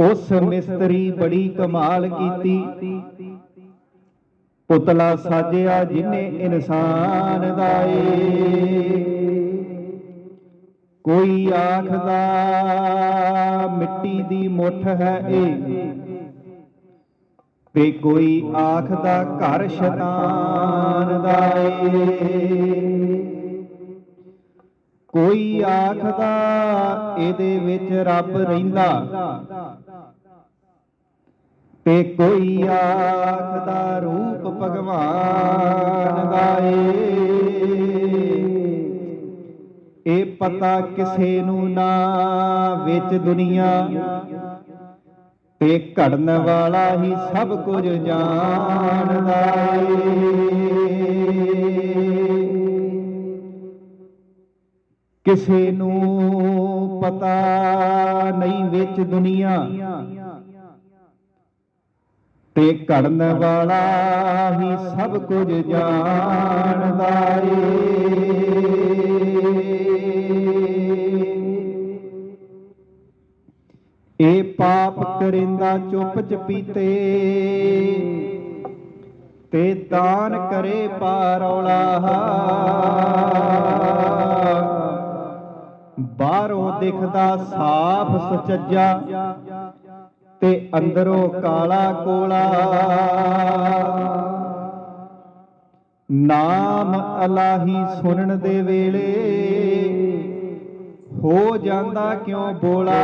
ਉਸ ਮਿਸਤਰੀ ਬੜੀ ਕਮਾਲ ਕੀਤੀ। ਪੁਤਲਾ ਸਾਜਿਆ ਜਿਨੇ ਇਨਸਾਨ ਦਾ ਏ ਕੋਈ ਆਖਦਾ, ਮਿੱਟੀ ਦੀ ਮੁੱਠ ਹੈ ਇਹ ਤੇ ਕੋਈ ਆਖਦਾ, ਘਰ ਸ਼ੈਤਾਨ ਦਾ ਏ ਕੋਈ ਆਖਦਾ, ਇਹਦੇ ਵਿੱਚ ਰੱਬ ਰਹਿੰਦਾ। ਤੇ ਕੋਈ ਆਖਦਾ ਰੂਪ ਭਗਵਾਨ ਦਾ ਏ ਇਹ ਪਤਾ ਕਿਸੇ ਨੂੰ ਨਾ ਵਿੱਚ ਦੁਨੀਆ, ਤੇ ਘੜਨ ਵਾਲਾ ਹੀ ਸਭ ਕੁਝ ਜਾਣਦਾ ਏ। ਕਿਸੇ ਨੂੰ ਪਤਾ ਨਹੀਂ ਵਿੱਚ ਦੁਨੀਆ ਤੇ ਘੜਨ ਵਾਲਾ ਹੀ ਸਭ ਕੁਝ ਜਾਣਦਾ ਏ। ਇਹ ਪਾਪ ਕਰਿੰਦਾ ਚੁੱਪ ਚਪੀਤੇ, ਤੇ ਦਾਨ ਕਰੇ ਪਾਰੌਲਾ। ਬਾਹਰੋਂ ਦਿਖਦਾ ਸਾਫ਼ ਸੁਚੱਜਾ ਤੇ ਅੰਦਰੋਂ ਕਾਲਾ ਕੋਲਾ। ਨਾਮ ਅਲਾਹੀ ਸੁਣਨ ਦੇ ਵੇਲੇ ਹੋ ਜਾਂਦਾ ਕਿਉਂ ਬੋਲਾ?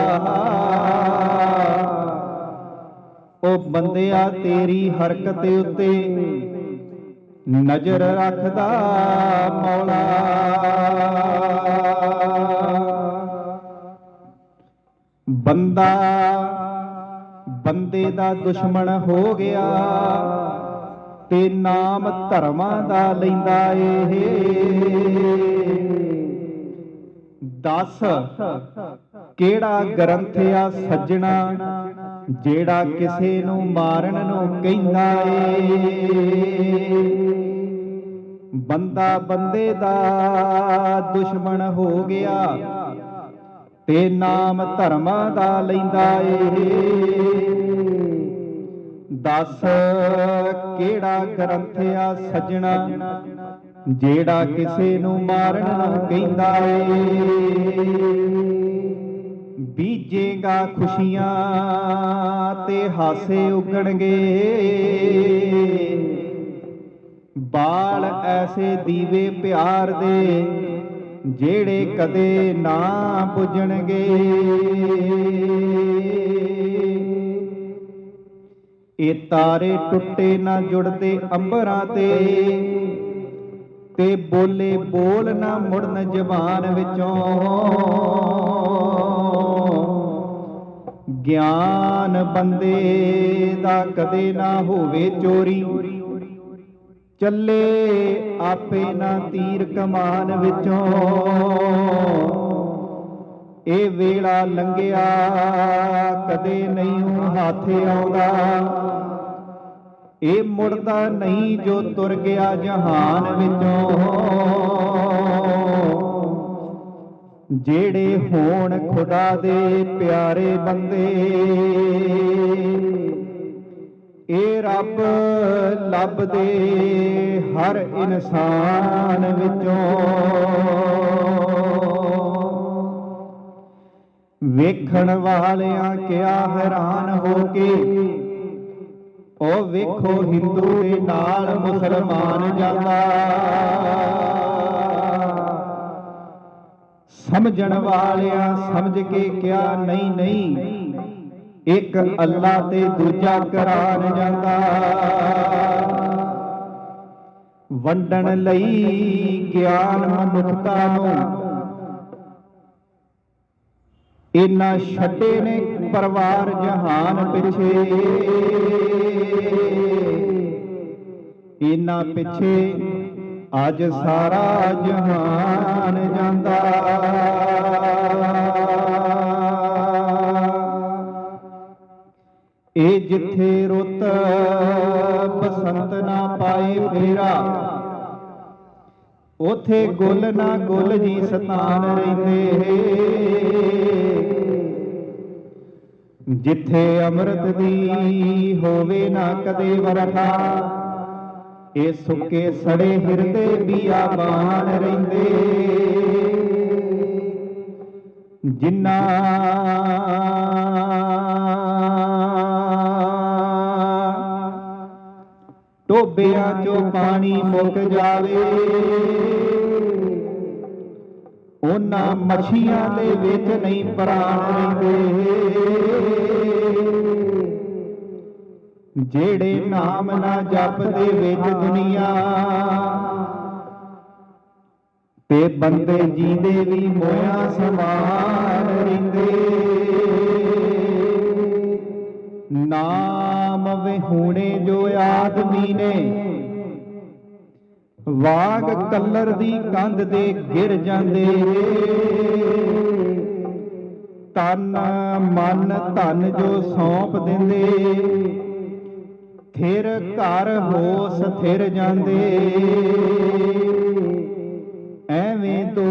ਉਹ ਬੰਦਿਆ ਤੇਰੀ ਹਰਕਤ ਉੱਤੇ ਨਜ਼ਰ ਰੱਖਦਾ ਮੌਲਾ। ਬੰਦਾ ਬੰਦੇ ਦਾ ਦੁਸ਼ਮਣ ਹੋ ਗਿਆ। ਤੇ ਨਾਮ ਧਰਮਾਂ ਦਾ ਲੈਂਦਾ ਏ ਦੱਸ ਕਿਹੜਾ ਗ੍ਰੰਥ ਆ ਸੱਜਣਾ, ਜਿਹੜਾ ਕਿਸੇ ਨੂੰ ਮਾਰਨ ਨੂੰ ਕਹਿੰਦਾ ਏ? ਬੰਦਾ ਬੰਦੇ ਦਾ ਦੁਸ਼ਮਣ ਹੋ ਗਿਆ ਤੇ ਨਾਮ ਧਰਮਾਂ ਦਾ ਲੈਂਦਾ ਏ। ਦੱਸ ਕਿਹੜਾ ਗ੍ਰੰਥ ਆ ਸੱਜਣਾ? ਜਿਹੜਾ ਕਿਸੇ ਨੂੰ ਮਾਰਨ ਨੂੰ ਕਹਿੰਦਾ ਏ ਬੀਜੇਗਾ ਖੁਸ਼ੀਆਂ ਤੇ ਹਾਸੇ ਉਗਣਗੇ ਬਾਲ ਐਸੇ ਦੀਵੇ ਪਿਆਰ ਦੇ, ਜਿਹੜੇ ਕਦੇ ਨਾ ਬੁਝਣਗੇ। ਇਹ ਤਾਰੇ ਟੁੱਟੇ ਨਾ ਜੁੜਦੇ ਅੰਬਰਾਂ ਤੇ। ਤੇ ਬੋਲੇ ਬੋਲ ਨਾ ਮੁੜਨ ਜ਼ਬਾਨ ਵਿੱਚੋਂ। ਗਿਆਨ ਬੰਦੇ ਦਾ ਕਦੇ ਨਾ ਹੋਵੇ ਚੋਰੀ। ਚੱਲੇ ਆਪੇ ਨਾ ਤੀਰ ਕਮਾਨ ਵਿੱਚੋਂ। ਇਹ ਵੇਲਾ ਲੰਘਿਆ, ਕਦੇ ਨਹੀਂ ਹਾਥੇ ਆਉਂਦਾ। ਇਹ ਮੁੜਦਾ ਨਹੀਂ ਜੋ ਤੁਰ ਗਿਆ ਜਹਾਨ ਵਿੱਚੋਂ। ਜਿਹੜੇ ਹੋਣ ਖੁਦਾ ਦੇ ਪਿਆਰੇ ਬੰਦੇ, ਇਹ ਰੱਬ ਲੱਭਦੇ ਹਰ ਇਨਸਾਨ ਵਿੱਚੋਂ। ਵੇਖਣ ਵਾਲਿਆਂ ਕਿਆ ਹੈਰਾਨ ਹੋ ਕੇ? ਉਹ ਵੇਖੋ ਹਿੰਦੂ ਦੇ ਨਾਲ ਮੁਸਲਮਾਨ ਜਾਂਦਾ। ਸਮਝਣ ਵਾਲਿਆਂ ਸਮਝ ਕੇ ਕਿਹਾ, ਨਹੀਂ ਨਹੀਂ, ਇੱਕ ਅੱਲਾ ਤੇ ਦੂਜਾ ਕੁਰਾਨ ਜਾਂਦਾ। ਵੰਡਣ ਲਈ ਗਿਆਨ ਮਨੁੱਖਤਾ ਨੂੰ ਇਨਾ ਛੱਡੇ ਨੇ ਪਰਿਵਾਰ ਜਹਾਨ ਪਿੱਛੇ। ਇਨਾ ਪਿੱਛੇ ਅੱਜ ਸਾਰਾ ਜਹਾਨ ਜਾਂਦਾ। ਇਹ ਜਿੱਥੇ ਰੁੱਤ ਬਸੰਤ ਨਾ ਪਾਏ ਫੇਰਾ, ਉਥੇ ਗੁੱਲ ਨਾ ਗੁੱਲ ਜੀ ਸਤਾਨ ਰਹਿੰਦੇ। ਜਿੱਥੇ ਅੰਮ੍ਰਿਤ ਦੀ ਹੋਵੇ ਨਾ ਕਦੇ ਵਰਖਾ, ਇਹ ਸੁੱਕੇ ਸੜੇ ਹਿਰਦੇ ਬੀਆਬਾਨ ਰਹਿੰਦੇ। ਜਿਨ੍ਹਾਂ ਟੋਬਿਆਂ ਚੋਂ ਪਾਣੀ ਮੁੱਕ ਜਾਵੇ ਉਹਨਾਂ ਮੱਛੀਆਂ ਦੇ ਵਿੱਚ ਨਹੀਂ ਪ੍ਰਾਣ ਰਹਿੰਦੇ। ਜਿਹੜੇ ਨਾਮ ਨਾ ਜਪਦੇ ਵਿੱਚ ਦੁਨੀਆ, ਤੇ ਬੰਦੇ ਜੀਂਦੇ ਵੀ ਮੋਇਆ ਸਮਾਨ ਰਹਿੰਦੇ। ਨਾਮ ਵਿਹੂਣੇ ਜੋ ਆਦਮੀ ਨੇ ਵਾਗ ਕਲਰ ਦੀ ਕੰਧ ਦੇ ਗਿਰ ਜਾਂਦੇ। ਤਨ, ਮਨ, ਧਨ ਜੋ ਸੌਂਪ ਦਿੰਦੇ। ਥਿਰ ਘਰ ਹੋ ਸਥਿਰ ਜਾਂਦੇ। ਐਵੇਂ ਦੋਸ਼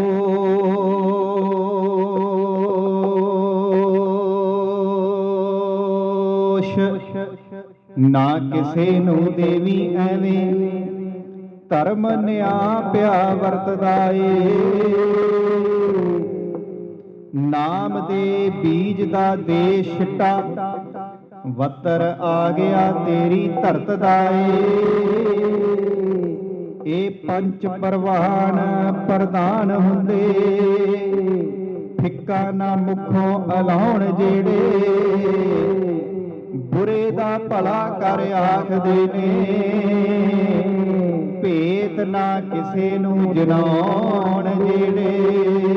ਨਾ ਕਿਸੇ ਨੂੰ ਦੇਵੀ ਐਵੇਂ। ਧਰਮ ਨਿਆ ਪਿਆ ਵਰਤਦਾ ਏ ਨਾਮ ਦੇ ਬੀਜ ਦਾ ਦੇ ਛਿੱਟਾ, ਵਤਰ ਆ ਗਿਆ ਤੇਰੀ ਧਰਤ ਦਾ ਏ ਇਹ ਪੰਜ ਪਰਵਾਨ ਪ੍ਰਧਾਨ ਹੁੰਦੇ। ਫਿੱਕਾ ਨਾ ਮੁਖੋਂ ਅਲਾਉਣ ਜਿਹੜੇ। ਬੁਰੇ ਦਾ ਭਲਾ ਕਰ ਆਖਦੇ ਨੇ। ਨਾ ਕਿਸੇ ਨੂੰ ਜਨਾਉਣ ਜਿਹੜੇ